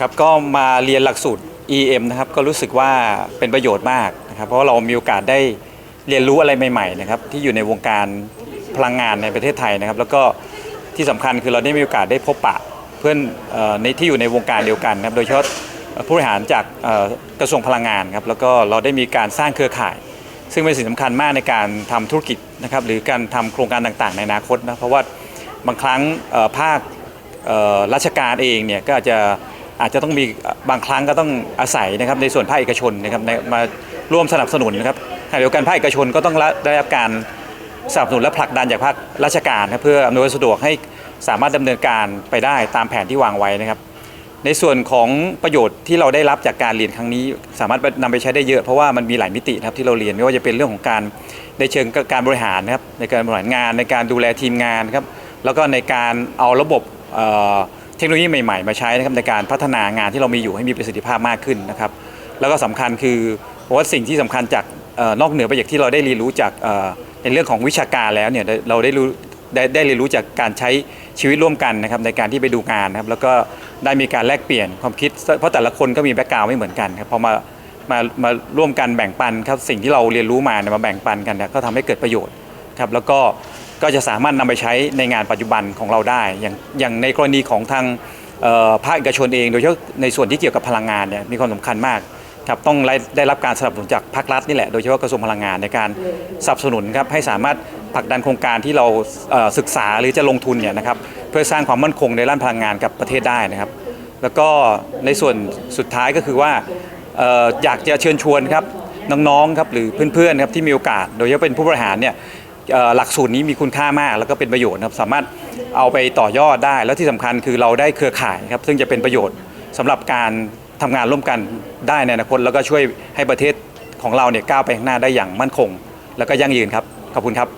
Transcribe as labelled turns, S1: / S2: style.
S1: ครับก็มาเรียนหลักสูตร EM นะครับก็รู้สึกว่าเป็นประโยชน์มากนะครับเพราะเรามีโอกาสได้เรียนรู้อะไรใหม่ๆนะครับที่อยู่ในวงการพลังงานในประเทศไทยนะครับ แล้วก็ที่สำคัญคือเราได้มีโอกาสได้พบปะเพื่อนในที่อยู่ในวงการเดียวกันนะครับโดยเฉพาะผู้บริหารจากกระทรวงพลังงานครับแล้วก็เราได้มีการสร้างเครือข่าย ซึ่งเป็นสิ่งสำคัญมากในการทำธุรกิจนะครับหรือการทำโครงการต่างๆ ในอนาคตนะเพราะว่าบางครั้งภาคราชการเองเนี่ยก็อาจจะ อาจจะต้องมีบางครั้งก็ต้องอาศัยนะครับในส่วนภาคเอกชนนะครับมาร่วมสนับสนุนนะครับขณะเดียวกันภาคเอกชนก็ต้องได้รับการสนับสนุนและผลักดันจากภาคราชการเพื่ออำนวยความสะดวกให้สามารถดำเนินการไปได้ตามแผนที่วางไว้นะครับ ในส่วนของประโยชน์ที่เราได้รับจากการเรียนครั้งนี้ สามารถนำไปใช้ได้เยอะเพราะว่ามันมีหลายมิตินะครับที่เราเรียนไม่ว่าจะเป็นเรื่องของการในเชิงการบริหารนะครับในการบริหารงานในการดูแลทีมงานครับแล้วก็ในการเอาระบบ เทคโนโลยีใหม่ๆ มาใช้นะครับในการพัฒนางานที่เรามีอยู่ให้มีประสิทธิภาพมากขึ้นนะครับ แล้วก็สำคัญคือว่าสิ่งที่สำคัญจากออนอกเหนือไปจากที่เราได้เรียนรู้จากในเรื่องของวิชาการแล้วเนี่ยเราได้รู้ได้ได้เรียนรู้จากการใช้ชีวิตร่วมกันนะครับในการที่ไปดูงานนะครับแล้วก็ได้มีการแลกเปลี่ยนความคิด เพราะแต่ละคนก็มีแบ็กกราวไม่เหมือนกันครับพอมามามาร่วมกันแบ่งปันครับสิ่งที่เราเรียนรู้มาเนี่ยมาแบ่งปันกันเนี่ยก็ทำให้เกิดประโยชน์ครับแล้วก็ ก็จะสามารถนำไปใช้ในงานปัจจุบันของเราได้ อย่างอย่างในกรณีของทางภาคเอกชนเอง โดยเฉพาะในส่วนที่เกี่ยวกับพลังงานเนี่ยมีความสำคัญมากครับต้องได้รับการสนับสนุนจากภาครัฐนี่แหละโดยเฉพาะกระทรวงพลังงานในการสนับสนุนครับให้สามารถผลักดันโครงการที่เราเศึกษาหรือจะลงทุนเนี่ยนะครับเพื่อสร้างความมั่นคงในด้านพลังงานกับประเทศได้นะครับ แล้วก็ในส่วนสุดท้ายก็คือว่าออยากจะเชิญชวนครับน้องๆครับหรือเพื่อนๆครับที่มีโอกาส โดยเฉพาะเป็นผู้บริหารเนี่ย หลักสูตรนี้มีคุณค่ามาก แล้วก็เป็นประโยชน์นะครับสามารถเอาไปต่อยอดได้ แล้วที่สำคัญคือเราได้เครือข่ายครับซึ่งจะเป็นประโยชน์สำหรับการทำงานร่วมกันได้ในอนาคตแล้วก็ช่วยให้ประเทศของเราเนี่ยก้าวไปข้างหน้าได้อย่างมั่นคง แล้วก็ยั่งยืนครับขอบคุณครับ